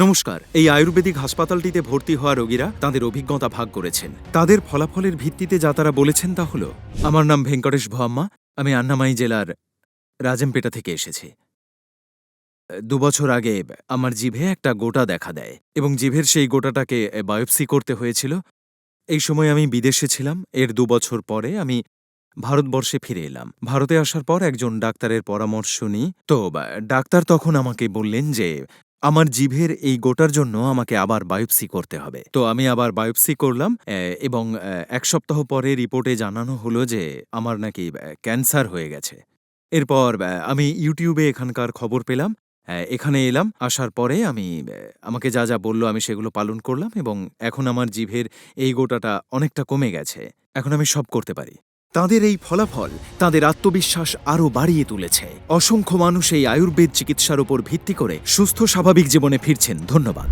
নমস্কার, এই আয়ুর্বেদিক হাসপাতালটিতে ভর্তি হওয়া রোগীরা তাদের অভিজ্ঞতা ভাগ করেছেন। তাদের ফলাফলের ভিত্তিতে যা তারা বলেছেন তা হল, আমার নাম ভেঙ্কটেশ ভয়াম্মা, আমি আন্নামাই জেলার রাজেমপেটা থেকে এসেছি। দুবছর আগে আমার জিভে একটা গোটা দেখা দেয় এবং জিভের সেই গোটাটাকে বায়োপসি করতে হয়েছিল। এই সময় আমি বিদেশে ছিলাম, এর দুবছর পরে আমি ভারতবর্ষে ফিরে এলাম। ভারতে আসার পর একজন ডাক্তারের পরামর্শ নিই। তো ডাক্তার তখন আমাকে বললেন যে আমার জিভের এই গোটার জন্য আমাকে আবার বায়োপসি করতে হবে। তো আমি আবার বায়োপসি করলাম এবং এক সপ্তাহ পরে রিপোর্টে জানানো হলো যে আমার নাকি ক্যান্সার হয়ে গেছে। এরপর আমি ইউটিউবে এখানকার খবর পেলাম এখানে এলাম, আসার পরে আমি আমাকে যা যা বলল আমি সেগুলো পালন করলাম, এবং এখন আমার জিভের এই গোটাটা অনেকটা কমে গেছে। এখন আমি সব করতে পারি। তাদের এই ফলাফল তাদের আত্মবিশ্বাস আরও বাড়িয়ে তুলেছে। অসংখ্য মানুষ এই আয়ুর্বেদ চিকিৎসার উপর ভিত্তি করে সুস্থ স্বাভাবিক জীবনে ফিরছেন। ধন্যবাদ।